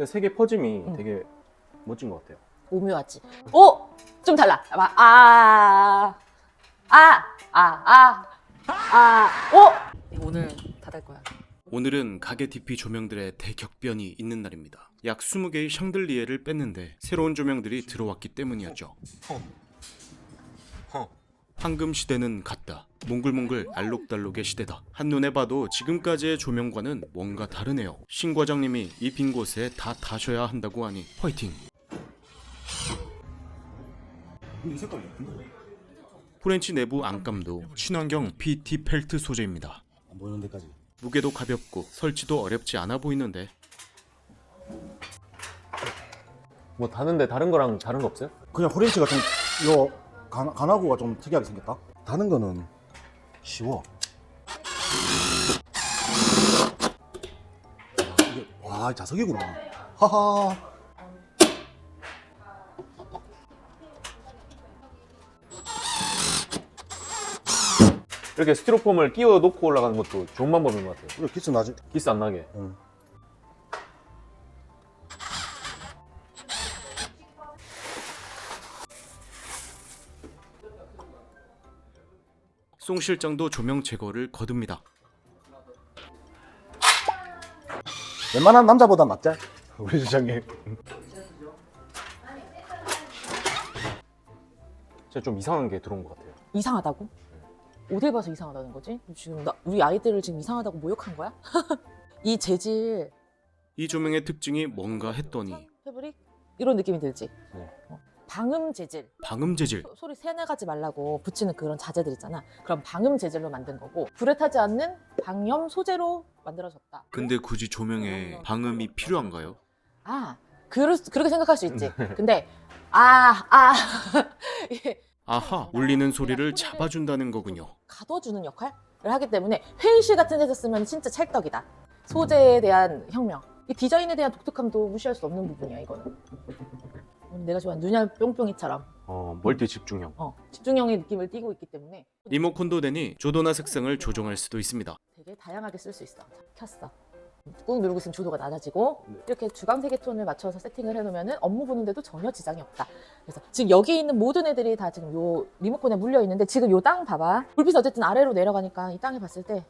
근데 색의 퍼짐이 응. 되게 멋진 것 같아요. 오묘하지. 오! 좀 달라. 아, 아, 아, 아, 아, 아, 오! 오늘 닫을 거야. 오늘은 가게 DP 조명들의 대격변이 있는 날입니다. 약 20개의 샹들리에를 뺐는데 새로운 조명들이 들어왔기 때문이었죠. 황금 시대는 갔다. 몽글몽글 알록달록의 시대다. 한눈에 봐도 지금까지의 조명과는 뭔가 다르네요. 신 과장님이 이 빈 곳에 다 다셔야 한다고 하니 화이팅! 근데 이 색깔 예쁜데? 프렌치 내부 안감도 친환경 PT 펠트 소재입니다. 안 보이는 데까지. 무게도 가볍고 설치도 어렵지 않아 보이는데 뭐 다른데 다른 거랑 다른 거 없어요? 그냥 프렌치가 좀, 요, 간, 간하구가 좀 특이하게 생겼다? 다른 거는 쉬워. 아, 이게, 와, 자석이구나. 하하. 이렇게 스티로폼을 끼워 놓고 올라가는 것도 좋은 방법인 것 같아요. 그래, 키스 나지? 기스 안 나게. 응. 송 실장도 조명 제거를 거듭니다. 웬만한 남자보다 낫지? 우리 시장님. 진짜 좀 이상한 게 들어온 것 같아요. 이상하다고? 어딜 봐서 이상하다는 거지? 지금 나, 우리 아이들을 지금 이상하다고 모욕한 거야? 이 재질, 이 조명의 특징이 뭔가 했더니 패브릭 이런 느낌이 들지? 네. 어. 방음 재질, 방음 재질 소- 소리 세내가지 말라고 붙이는 그런 자재들 있잖아. 그런 방음 재질로 만든 거고 불에 타지 않는 방염 소재로 만들어졌다. 근데 굳이 조명에 방음이 필요한가요? 아, 수- 그렇게 생각할 수 있지. 근데 아, 아, 이게 아하 울리는 소리를 잡아준다는 거군요. 가둬주는 역할을 하기 때문에 회의실 같은 데서 쓰면 진짜 찰떡이다. 소재에 대한 혁명. 이 디자인에 대한 독특함도 무시할 수 없는 부분이야, 이거는. 내가 좋아하는 눈알 뿅뿅이처럼 어, 멀티 집중형. 어, 집중형의 느낌을 띠고 있기 때문에 리모컨도 되니 조도나 색상을 조정할 수도 있습니다. 되게 다양하게 쓸 수 있어. 켰어. 꾹 누르고 있으면 주도가 낮아지고 네. 이렇게 주광 색의 톤을 맞춰서 세팅을 해놓으면 업무 보는데도 전혀 지장이 없다. 그래서 지금 여기 있는 모든 애들이 다 지금 요 리모컨에 물려 있는데 지금 요 땅 봐봐. 불빛이 어쨌든 아래로 내려가니까 이 땅에 봤을 때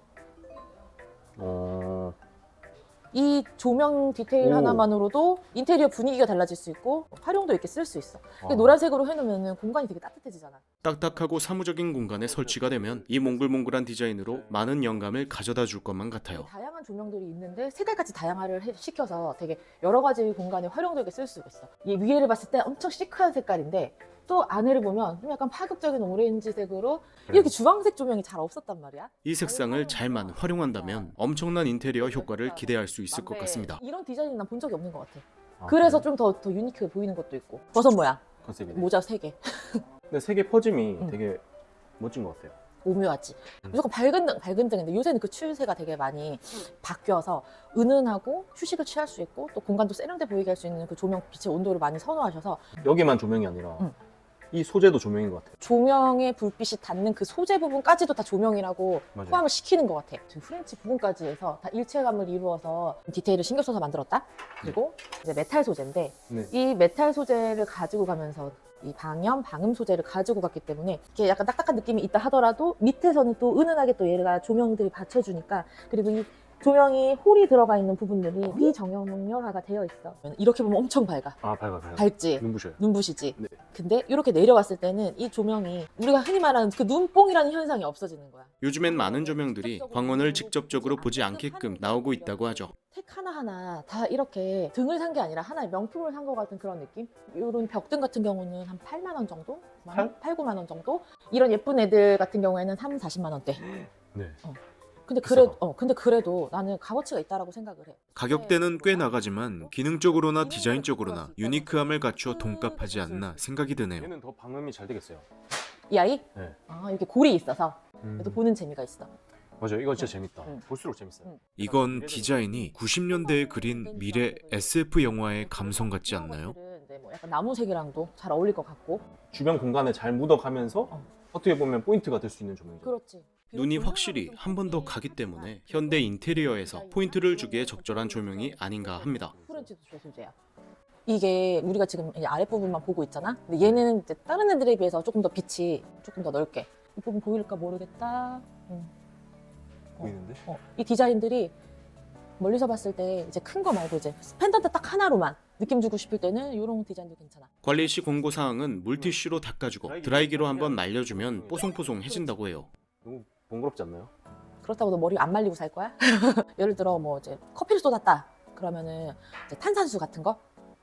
이 어, 조명 디테일 오. 하나만으로도 인테리어 분위기가 달라질 수 있고 활용도 있게 쓸 수 있어. 근데 아. 노란색으로 해놓으면 공간이 되게 따뜻해지잖아. 딱딱하고 사무적인 공간에 설치가 되면 이 몽글몽글한 디자인으로 많은 영감을 가져다 줄 것만 같아요. 다양한 조명들이 있는데 색깔까지 다양화를 해- 시켜서 되게 여러 가지 공간에 활용되게 쓸 수가 있어. 이 위에를 봤을 때 엄청 시크한 색깔인데 또 안에를 보면 좀 약간 파격적인 오렌지색으로 네. 이렇게 주황색 조명이 잘 없었단 말이야. 이 색상을 잘만 활용한다면 엄청난 인테리어 효과를 기대할 수 있을 것. 같습니다. 이런 디자인은 난본 적이 없는 것 같아. 아, 그래서 그래요? 좀 더 더 유니크해 보이는 것도 있고. 버섯 모양, 컨셉이네. 모자 세 개, 근데 색의 퍼짐이 응. 되게 멋진 것 같아요. 오묘하지. 음. 무조건 밝은 등, 밝은 등인데 요새는 그 추세가 되게 많이 바뀌어서 은은하고 휴식을 취할 수 있고 또 공간도 세련돼 보이게 할 수 있는 그 조명 빛의 온도를 많이 선호하셔서 여기만 조명이 아니라 응. 이 소재도 조명인 것 같아요. 조명의 불빛이 닿는 그 소재 부분까지도 다 조명이라고 맞아요. 포함을 시키는 것 같아. 지금 프렌치 부분까지 해서 다 일체감을 이루어서 디테일을 신경 써서 만들었다. 그리고 이제 메탈 소재인데 네. 이 메탈 소재를 가지고 가면서 이 방염, 방음 소재를 가지고 갔기 때문에 이렇게 약간 딱딱한 느낌이 있다 하더라도 밑에서는 또 은은하게 또 얘가 조명들이 받쳐주니까 그리고 이 조명이 홀이 들어가 있는 부분들이 비정형화가 되어 있어. 이렇게 보면 엄청 밝아. 아, 밝아, 밝아. 밝지? 눈부셔요. 눈부시지. 네. 근데 이렇게 내려왔을 때는 이 조명이 우리가 흔히 말하는 그 눈뽕이라는 현상이 없어지는 거야. 요즘엔 많은 조명들이 광원을 직접적으로 보지 않게끔 나오고 있다고 하죠. 택 하나하나 다 이렇게 등을 산 게 아니라 하나의 명품을 산 것 같은 그런 느낌? 이런 벽등 같은 경우는 한 8만 원 정도? 팔? 8, 9만 원 정도? 이런 예쁜 애들 같은 경우에는 3, 40만 원대. 네. 근데 그래 비싸다. 어 근데 그래도 나는 값어치가 있다라고 생각을 해. 가격대는 꽤 나가지만 기능적으로나 디자인적으로나 유니크함을 갖춰 돈값하지 않나 생각이 드네요. 얘는 더 방음이 잘 되겠어요. 이 아이? 네. 아, 이렇게 골이 있어서 음. 그래도 보는 재미가 있어. 맞아요. 이거 진짜 재밌다. 응. 볼수록 재밌어요. 응. 이건 디자인이 90년대에 그린 미래 SF 영화의 감성 같지 않나요? 네, 뭐 약간 나무색이랑도 잘 어울릴 것 같고. 주변 공간에 잘 묻어가면서 어. 어떻게 보면 포인트가 될 수 있는 조명이죠. 그렇지. 눈이 확실히 한 번 더 가기 때문에 현대 인테리어에서 포인트를 주기에 적절한 조명이 아닌가 합니다. 이게 우리가 지금 이 아랫부분만 보고 있잖아. 근데 얘는 이제 다른 애들에 비해서 조금 더 빛이 조금 더 넓게. 이 부분 보일까 모르겠다. 음. 보이는데? 어, 이 디자인들이 멀리서 봤을 때 이제 큰 거 말고 이제 펜던트 딱 하나로만 느낌 주고 싶을 때는 이런 디자인도 괜찮아. 관리 시 공고 사항은 물티슈로 닦아주고 드라이기로 한번 말려주면 뽀송뽀송해진다고 해요. 너무 번거롭지 않나요? 그렇다고 너 머리 안 말리고 살 거야? 예를 들어 뭐 이제 커피를 쏟았다. 그러면은 이제 탄산수 같은 거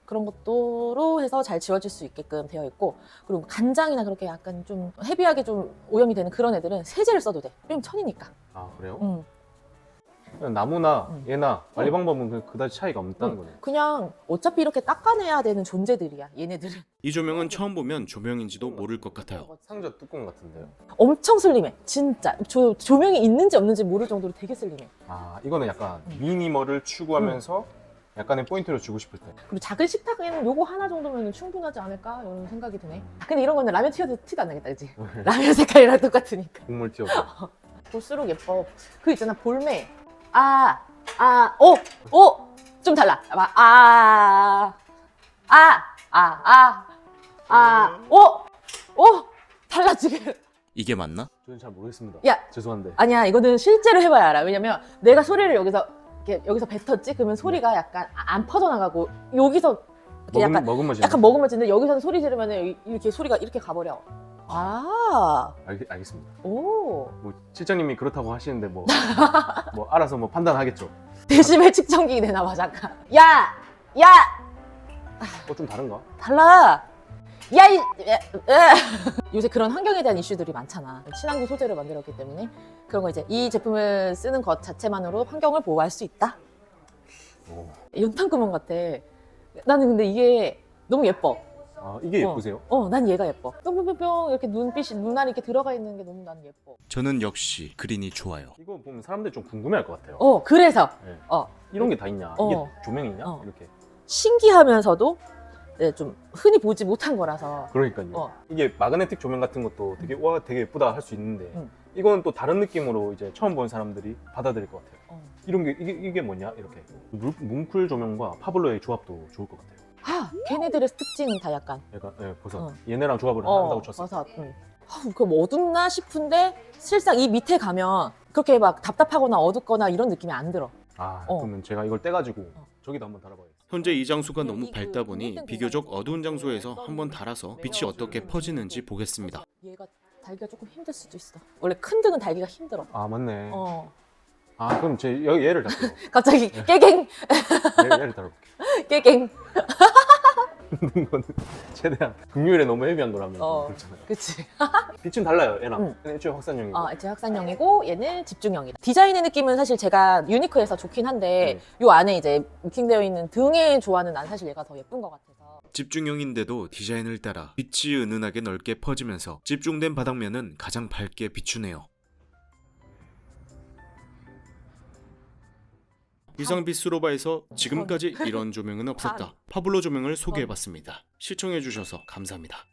그런 것도로 해서 잘 지워질 수 있게끔 되어 있고 그리고 간장이나 그렇게 약간 좀 헤비하게 좀 오염이 되는 그런 애들은 세제를 써도 돼. 왜냐면 천이니까. 아 그래요? 음. 그냥 나무나 음. 얘나 관리 방법은 그- 그다지 차이가 없다는 음. 거네요. 그냥 어차피 이렇게 닦아내야 되는 존재들이야. 얘네들은. 이 조명은 처음 보면 조명인지도 모를 것 같아요. 상자 뚜껑 같은데요? 엄청 슬림해. 진짜. 조, 조명이 있는지 없는지 모를 정도로 되게 슬림해. 아 이거는 약간 음. 미니멀을 추구하면서 약간의 포인트를 주고 싶을 때. 그리고 작은 식탁에는 요거 하나 정도면 충분하지 않을까? 이런 생각이 드네. 아, 근데 이런 거는 라면 튀어도 티도 안 나겠다, 그지? 라면 색깔이랑 똑같으니까. 국물 튀어서. 볼수록 예뻐. 그 있잖아, 볼메. 아, 아, 오, 오! 좀 달라. 아, 아, 아, 아, 아, 아, 오! 오! 달라, 지금. 이게 맞나? 저는 잘 모르겠습니다. 야. 죄송한데. 아니야, 이거는 실제로 해봐야 알아. 왜냐면 내가 소리를 여기서, 이렇게 여기서 뱉었지? 그러면 소리가 약간 안 퍼져나가고, 여기서 이렇게 먹은 약간 먹은 맛이. 약간 먹으면 지는데 여기서는 소리 지르면 이렇게 소리가 이렇게 가버려. 아, 알, 알겠습니다. 오. 뭐 실장님이 그렇다고 하시는데 뭐, 뭐 알아서 뭐 판단하겠죠. 데시벨 측정기 내놔 봐 잠깐. 야, 야, 어 좀 다른가? 달라. 야, 이, 야, 으. 요새 그런 환경에 대한 이슈들이 많잖아. 친환경 소재를 만들었기 때문에 그런 거 이제 이 제품을 쓰는 것 자체만으로 환경을 보호할 수 있다. 오. 연탄 구멍 같아. 나는 근데 이게 너무 예뻐. 아 이게 어. 예쁘세요? 어, 난 얘가 예뻐. 뿅뿅뿅뿅 이렇게 눈빛이 눈알이 이렇게 들어가 있는 게 너무 난 예뻐. 저는 역시 그린이 좋아요. 이거 보면 사람들이 좀 궁금해할 것 같아요. 어, 그래서 네. 어. 이런 게 다 있냐? 어. 이게 조명이냐? 어. 이렇게. 신기하면서도 네, 좀 흔히 보지 못한 거라서 그러니까요. 어. 이게 마그네틱 조명 같은 것도 되게 와 되게 예쁘다 할 수 있는데 음. 이건 또 다른 느낌으로 이제 처음 보는 사람들이 받아들일 것 같아요. 어. 이런 게 이게, 이게 뭐냐 이렇게 물, 뭉클 조명과 파블로의 조합도 좋을 것 같아요. 아, 걔네들의 특징은 다 약간 약간 예, 버섯 어. 얘네랑 조합을 한다고 쳤어 요. 버섯. 응. 아, 그럼 어둡나 싶은데 실상 이 밑에 가면 그렇게 막 답답하거나 어둡거나 이런 느낌이 안 들어. 아 어. 그러면 제가 이걸 떼가지고 어. 저기다 한번 달아봐야겠어요. 현재 이 장소가 너무 이- 밝다 그 보니 비교적 어두운 장소에서 한번 달아서 빛이 매력을 어떻게 퍼지는지. 보겠습니다. 얘가 달기가 조금 힘들 수도 있어. 원래 큰 등은 달기가 힘들어. 아 맞네. 어. 아 그럼 제 여- 얘를 달게요. 갑자기 깨갱 얘, 얘를 달아볼게요. 깨갱. 이거는 최대한 금요일에 너무 헤비한 거라면 어. 그렇잖아요. 그치. 빛은 달라요 얘랑. 응. 얘는 애초에 확산형이고. 어, 제 확산형이고 얘는 집중형이다. 디자인의 느낌은 사실 제가 유니크해서 좋긴 한데 네. 요 안에 이제 미킹되어 있는 등의 조화는 난 사실 얘가 더 예쁜 것 같아서. 집중형인데도 디자인을 따라 빛이 은은하게 넓게 퍼지면서 집중된 바닥면은 가장 밝게 비추네요. 이상 비 스로바에서 지금까지 이런 조명은 없었다. 파블로 조명을 소개해봤습니다. 시청해주셔서 감사합니다.